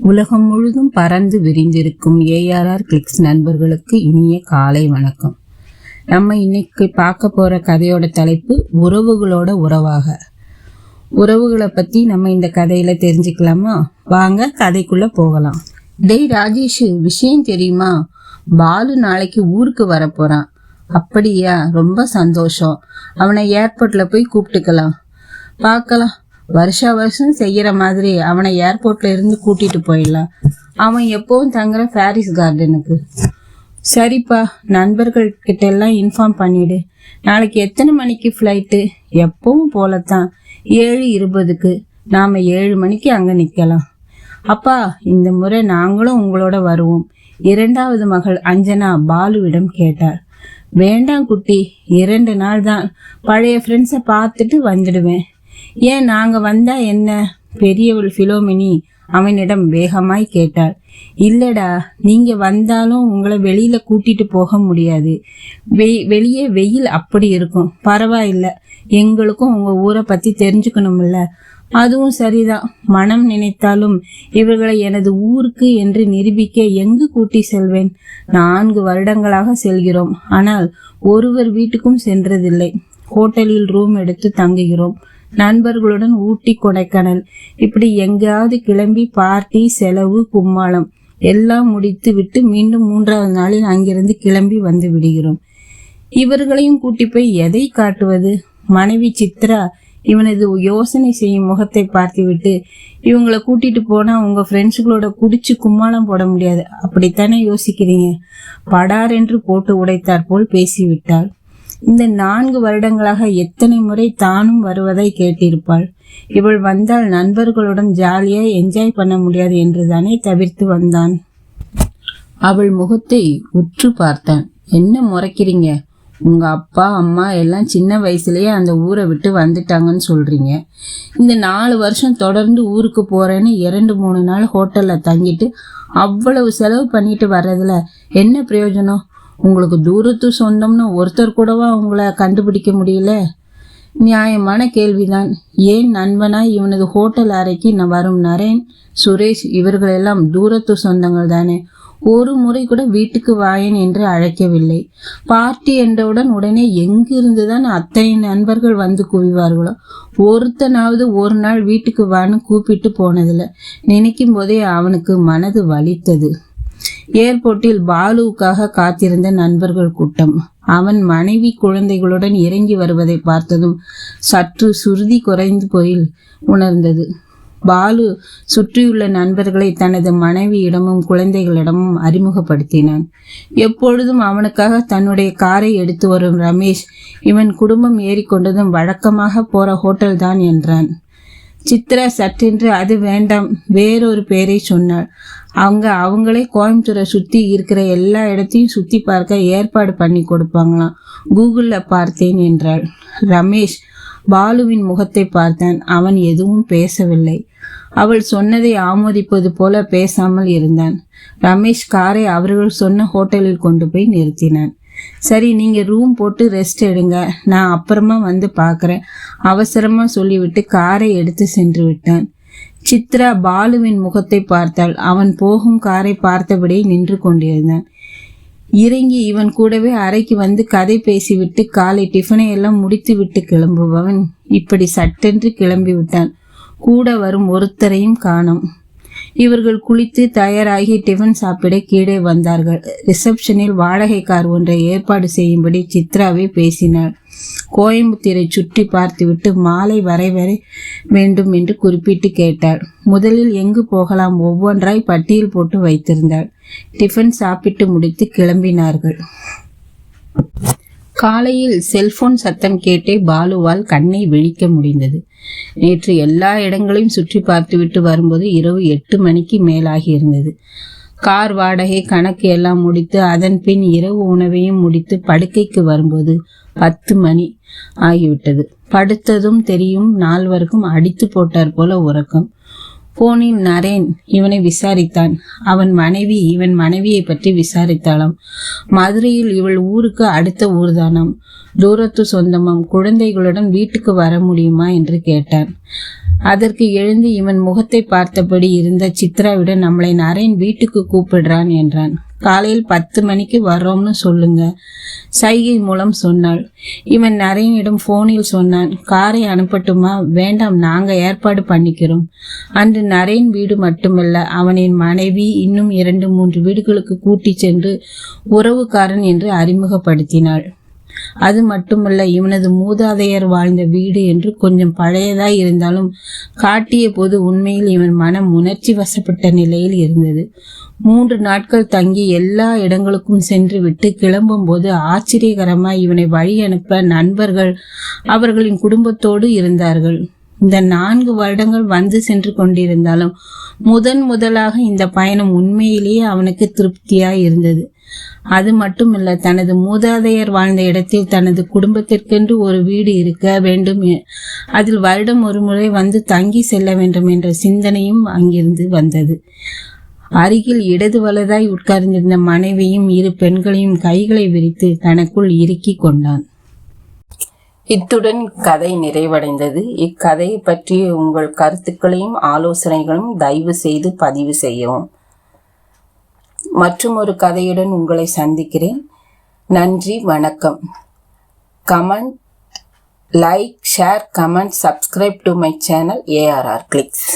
உலகம் முழுதும் பறந்து விரிந்திருக்கும் ஏஆர்ஆர் கிளிக்ஸ் நண்பர்களுக்கு இனிய காலை வணக்கம். நம்ம இன்னைக்கு பார்க்க போகிற கதையோட தலைப்பு உறவுகளோட உறவாக. உறவுகளை பற்றி நம்ம இந்த கதையில் தெரிஞ்சுக்கலாமா? வாங்க கதைக்குள்ளே போகலாம். டேய் ராஜேஷ் விஷயம் தெரியுமா? பாலு நாளைக்கு ஊருக்கு வரப்போகிறான் அப்படியா? ரொம்ப சந்தோஷம். அவனை ஏர்போர்ட்டில் போய் கூப்பிட்டுக்கலாம். பார்க்கலாம். வருஷா வருஷம் செய்கிற மாதிரி அவனை ஏர்போர்ட்ல இருந்து கூட்டிட்டு போயிடலாம். அவன் எப்பவும் தங்குற பாரிஸ் கார்டனுக்கு சரிப்பா நண்பர்கள் கிட்ட எல்லாம் இன்ஃபார்ம் பண்ணிடு. நாளைக்கு எத்தனை மணிக்கு ஃப்ளைட்டு எப்பவும் போலத்தான். ஏழு இருபதுக்கு. நாம் ஏழு மணிக்கு அங்கே நிற்கலாம் அப்பா இந்த முறை நாங்களும் உங்களோட வருவோம். இரண்டாவது மகள் அஞ்சனா பாலுவிடம் கேட்டாள். வேண்டாம் குட்டி இரண்டு நாள் தான் பழைய ஃப்ரெண்ட்ஸை பார்த்துட்டு வந்துடுவேன். ஏன் நாங்க வந்தா என்ன? பெரியவள் பிலோமினி அவனிடம் வேகமாய் கேட்டாள். இல்லடா நீங்க வந்தாலும் உங்களை வெளியில கூட்டிட்டு போக முடியாது. வெ- வெளியே வெயில் அப்படி இருக்கும். பரவாயில்ல. எங்களுக்கும் உங்க ஊரை பத்தி தெரிஞ்சுக்கணும்ல. அதுவும் சரிதான் மனம் நினைத்தாலும் இவர்களை எனது ஊருக்கு என்று நிரூபிக்க எங்கு கூட்டி செல்வேன்? நான்கு வருடங்களாக செல்கிறோம். ஆனால் ஒருவர் வீட்டுக்கும் சென்றதில்லை. ஹோட்டலில் ரூம் எடுத்து தங்குகிறோம். நண்பர்களுடன் ஊட்டி கொடைக்கானல். இப்படி எங்கேயாவது கிளம்பி பார்ட்டி செலவு கும்மாளம் எல்லாம் முடித்து விட்டு மீண்டும் மூன்றாவது நாளில் அங்கிருந்து கிளம்பி வந்து விடுகிறோம். இவர்களையும் கூட்டி போய் எதை காட்டுவது? மனைவி சித்ரா இவனது யோசனை செய்யும் முகத்தை பார்த்துவிட்டு இவங்களை கூட்டிட்டு போனா உங்க ஃப்ரெண்ட்ஸுகளோட குடிச்சு கும்மாளம் போட முடியாது. அப்படித்தானே யோசிக்கிறீங்க? படார் என்று போட்டு உடைத்தார் போல் பேசிவிட்டாள். இந்த நான்கு வருடங்களாக எத்தனை முறை தானும் வருவதை கேட்டிருப்பாள். இவள் வந்தால் நண்பர்களுடன் ஜாலியா என்ஜாய் பண்ண முடியாது என்றுதானே தவிர்த்து வந்தான். அவள் முகத்தை உற்று பார்த்தான். என்ன முறைக்கிறீங்க? உங்க அப்பா அம்மா எல்லாம் சின்ன வயசுலயே அந்த ஊரை விட்டு வந்துட்டாங்கன்னு சொல்றீங்க. இந்த நாலு வருஷம் தொடர்ந்து ஊருக்கு போறேன்னு இரண்டு மூணு நாள் ஹோட்டல்ல தங்கிட்டு அவ்வளவு செலவு பண்ணிட்டு வர்றதுல என்ன பிரயோஜனம்? உங்களுக்கு தூரத்து சொந்தம்னு ஒருத்தர் கூடவா உங்களை கண்டுபிடிக்க முடியல? நியாயமான கேள்விதான். ஏன் நண்பனாய் இவனது ஹோட்டல் அறைக்கு நான் வரும் நரேன் சுரேஷ் இவர்களெல்லாம் தூரத்து சொந்தங்கள் தானே. ஒரு முறை கூட வீட்டுக்கு வாயன் என்று அழைக்கவில்லை. பார்ட்டி என்றவுடன் உடனே எங்கிருந்துதான் அத்தனை நண்பர்கள் வந்து குவிவார்களோ? ஒருத்தனாவது ஒரு நாள் வீட்டுக்கு வான்னு கூப்பிட்டு போனதில்லை. நினைக்கும் போதே அவனுக்கு மனது வலித்தது. ஏர்போர்ட்டில் பாலுவுக்காக காத்திருந்த நண்பர்கள் கூட்டம். அவன் மனைவி குழந்தைகளுடன் இறங்கி வருவதை பார்த்ததும் சற்று சுருதி குறைந்து போய் உணர்ந்தது. பாலு சுற்றியுள்ள நண்பர்களை தனது மனைவியிடமும் குழந்தைகளிடமும் அறிமுகப்படுத்தினான். எப்பொழுதும் அவனுக்காக தன்னுடைய காரை எடுத்து வரும் ரமேஷ் இவன் குடும்பம் ஏறிக்கொண்டதும் வழக்கமாக போற ஹோட்டல் தான் என்றான். சித்ரா சற்றென்று அது வேண்டாம். வேறொரு பேரை சொன்னாள். அவங்க அவங்களே கோயம்புத்தூரை சுற்றி இருக்கிற எல்லா இடத்தையும் சுற்றி பார்க்க ஏற்பாடு பண்ணி கொடுப்பாங்களாம். கூகுளில் பார்த்தேன் என்றாள். ரமேஷ் பாலுவின் முகத்தை பார்த்தான். அவன் எதுவும் பேசவில்லை. அவள் சொன்னதை ஆமோதிப்பது போல பேசாமல் இருந்தான். ரமேஷ் காரை அவர்கள் சொன்ன ஹோட்டலில் கொண்டு போய் நிறுத்தினான். சரி நீங்கள் ரூம் போட்டு ரெஸ்ட் எடுங்க. நான் அப்புறமா வந்து பார்க்குறேன் அவசரமாக சொல்லிவிட்டு காரை எடுத்து சென்று விட்டான். சித்ரா பாலுவின் முகத்தை பார்த்தாள். அவன் போகும் காரை பார்த்தபடியே நின்று கொண்டிருந்தான். இறங்கி இவன் கூடவே அறைக்கு வந்து கதை பேசிவிட்டு காலை டிஃபனை எல்லாம் முடித்து விட்டு கிளம்புபவன் இப்படி சட்டென்று கிளம்பி விட்டான் கூட வரும் ஒருத்தரையும் காணோம். இவர்கள் குளித்து தயாராகி டிஃபன் சாப்பிட கீழே வந்தார்கள். ரிசப்ஷனில் வாடகை கார் ஒன்றை ஏற்பாடு செய்யும்படி சித்ராவை பேசினாள். கோயம்புத்தூரை சுற்றி பார்த்துவிட்டு மாலை வரை வரை வேண்டும் என்று குறிப்பிட்டு கேட்டாள். முதலில் எங்கு போகலாம்? ஒவ்வொன்றாய் பட்டியல் போட்டு வைத்திருந்தாள். டிஃபன் சாப்பிட்டு முடித்து கிளம்பினார்கள். காலையில் செல்போன் சத்தம் கேட்டே பாலுவால் கண்ணை விழிக்க முடிந்தது. நேற்று எல்லா இடங்களையும் சுற்றி பார்த்துவிட்டு வரும்போது இரவு எட்டு மணிக்கு மேலாகி இருந்தது. கார் வாடகை கணக்கு எல்லாம் முடித்து அதன் பின் இரவு உணவையும் முடித்து படுக்கைக்கு வரும்போது பத்து மணி ஆகிவிட்டது. படுத்ததும் தெரியும் நால்வருக்கும் அடித்து போட்டார் போல உறக்கம். போனின் நரேன் இவனை விசாரித்தான். அவன் மனைவி இவன் மனைவியை பற்றி விசாரித்தாளாம். மதுரையில் இவள் ஊருக்கு அடுத்த ஊர்தானாம். தூரத்து சொந்தமாம். குழந்தைகளுடன் வீட்டுக்கு வர முடியுமா என்று கேட்டான். அதற்கு எழுந்து இவன் முகத்தை பார்த்தபடி இருந்த சித்ராவிடம் நம்மளை நரேன் வீட்டுக்கு கூப்பிடுறான் என்றான். காலையில் பத்து மணிக்கு வர்றோம்னு சொல்லுங்க சைகை மூலம் சொன்னாள். இவன் நரேனிடம் போனில் சொன்னான் காரை அனுப்பட்டுமா? வேண்டாம் நாங்கள் ஏற்பாடு பண்ணிக்கிறோம். அன்று நரேன் வீடு மட்டுமல்ல அவனின் மனைவி இன்னும் இரண்டு மூன்று வீடுகளுக்கு கூட்டி சென்று உறவுக்காரன் என்று அறிமுகப்படுத்தினாள். அது மட்டுமல்ல இவனது மூதாதையர் வாழ்ந்த வீடு என்று கொஞ்சம் பழையதாய் இருந்தாலும் காட்டிய போது உண்மையில் இவன் மனம் உணர்ச்சி வசப்பட்ட நிலையில் இருந்தது. மூன்று நாட்கள் தங்கி எல்லா இடங்களுக்கும் சென்று விட்டு கிளம்பும் போது ஆச்சரியகரமாய் இவனை வழி அனுப்ப நண்பர்கள் அவர்களின் குடும்பத்தோடு இருந்தார்கள். இந்த நான்கு வருடங்கள் வந்து சென்று கொண்டிருந்தாலும் முதன் முதலாக இந்த பயணம் உண்மையிலேயே அவனுக்கு திருப்தியாய் இருந்தது. அது மட்டுமல்ல தனது மூதாதையர் வாழ்ந்த இடத்தில் தனது குடும்பத்திற்கென்று ஒரு வீடு இருக்க வேண்டும். அதில் வருடம் ஒரு முறை வந்து தங்கி செல்ல வேண்டும் என்ற சிந்தனையும் அங்கிருந்து வந்தது. அருகில் இடது வலதாய் உட்கார்ந்திருந்த மனைவியும் இரு பெண்களையும் கைகளை விரித்து தனக்குள் இறுக்கி கொண்டான். இத்துடன் கதை நிறைவடைந்தது. இக்கதையை பற்றிய உங்கள் கருத்துக்களையும் ஆலோசனைகளும் தயவு செய்து பதிவு செய்யவும். மற்றும் ஒரு கதையுடன் உங்களை சந்திக்கிறேன். நன்றி வணக்கம். Comment like share comment subscribe to my channel ARR clicks